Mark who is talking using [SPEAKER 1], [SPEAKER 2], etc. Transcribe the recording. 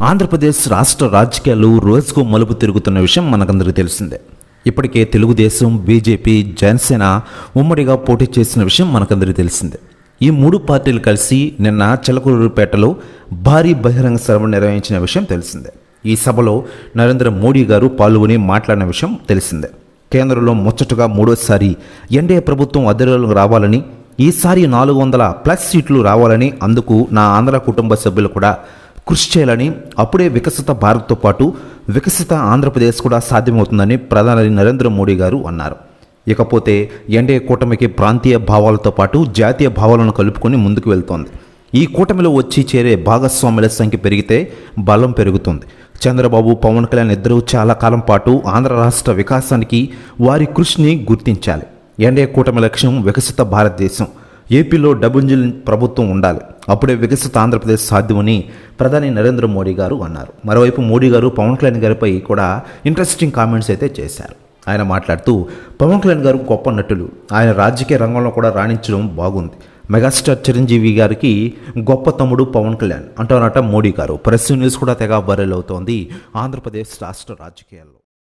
[SPEAKER 1] ఆంధ్రప్రదేశ్ రాష్ట్ర రాజకీయాలు రోజుకు మలుపు తిరుగుతున్న విషయం మనకందరికీ తెలిసిందే. ఇప్పటికే తెలుగుదేశం బీజేపీ జనసేన ఉమ్మడిగా పోటీ చేసిన విషయం మనకందరికీ తెలిసిందే. ఈ మూడు పార్టీలు కలిసి నిన్న చిలకూరుపేటలో భారీ బహిరంగ సభ నిర్వహించిన విషయం తెలిసిందే. ఈ సభలో నరేంద్ర మోడీ గారు పాల్గొని మాట్లాడిన విషయం తెలిసిందే. కేంద్రంలో ముచ్చటగా మూడోసారి ఎన్డీఏ ప్రభుత్వం అధికారంలోకి రావాలని ఈసారి నాలుగు వందల ప్లస్ సీట్లు రావాలని అందుకు నా ఆంధ్ర కుటుంబ సభ్యులు కూడా కృషి చేయాలని అప్పుడే వికసిత భారత్తో పాటు వికసిత ఆంధ్రప్రదేశ్ కూడా సాధ్యమవుతుందని ప్రధాని నరేంద్ర మోడీ గారు అన్నారు. ఇకపోతే ఎన్డీఏ కూటమికి ప్రాంతీయ భావాలతో పాటు జాతీయ భావాలను కలుపుకొని ముందుకు వెళ్తోంది. ఈ కూటమిలో వచ్చి చేరే భాగస్వాముల సంఖ్య పెరిగితే బలం పెరుగుతుంది. చంద్రబాబు పవన్ కళ్యాణ్ ఇద్దరూ చాలా కాలం పాటు ఆంధ్ర రాష్ట్ర వికాసానికి వారి కృషిని గుర్తించాలి. ఎన్డీఏ కూటమి లక్ష్యం వికసిత భారతదేశం. ఏపీలో డబుంజిల్ ప్రభుత్వం ఉండాలి. అప్పుడే వికసిత ఆంధ్రప్రదేశ్ సాధ్యమని ప్రధాని నరేంద్ర మోడీ గారు అన్నారు. మరోవైపు మోడీ గారు పవన్ కళ్యాణ్ గారిపై కూడా ఇంట్రెస్టింగ్ కామెంట్స్ అయితే చేశారు. ఆయన మాట్లాడుతూ పవన్ కళ్యాణ్ గారు గొప్ప నటులు. ఆయన రాజకీయ రంగంలో కూడా రాణించడం బాగుంది. మెగాస్టార్ చిరంజీవి గారికి గొప్ప తమ్ముడు పవన్ కళ్యాణ్ అంటారట మోడీ గారు. ప్రెస్ న్యూస్ కూడా తెగ వైరల్ అవుతోంది ఆంధ్రప్రదేశ్ రాష్ట్ర రాజకీయాల్లో.